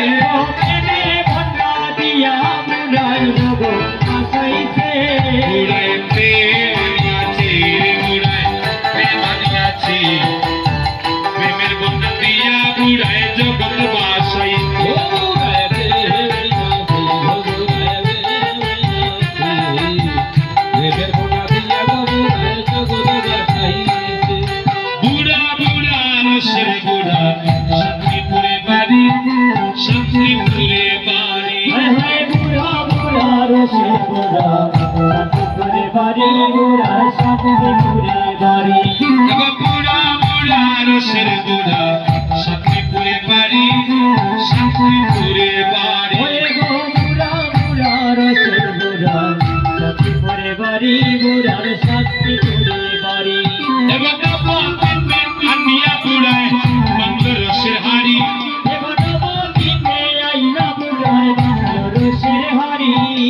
you. পুরা পুরা রসের পুরা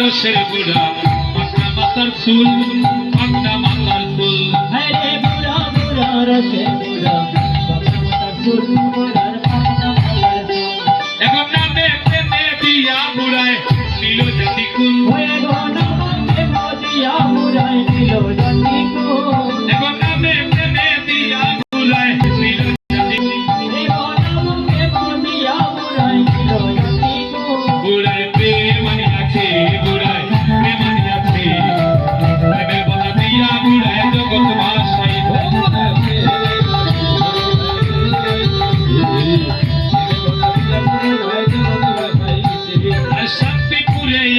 রসের বুড়া মাথা মাথার চুল মাথা মাথার চুল হ্যাঁ বুড়া বুড়া রসের বুড়া মাথা মাথার চুল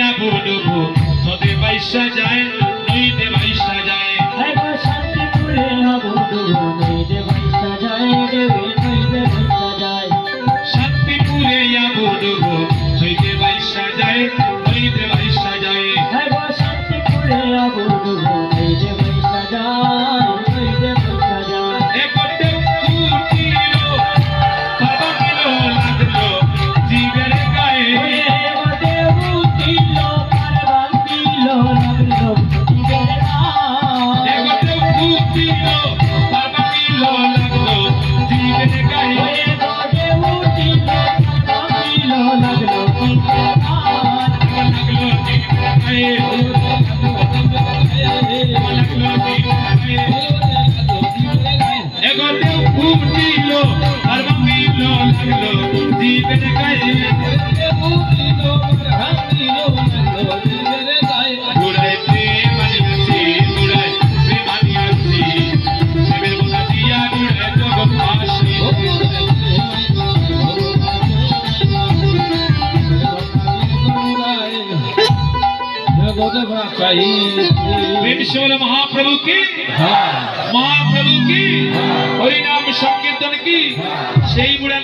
আবু ডুবু নদী বাইশা যায় নদীতে বাইশা Ego teu cubo de louco लगना चाहिए विश्वर महाप्रभु की महाप्रभु की हरिनाम संकीर्तन की सही बुरा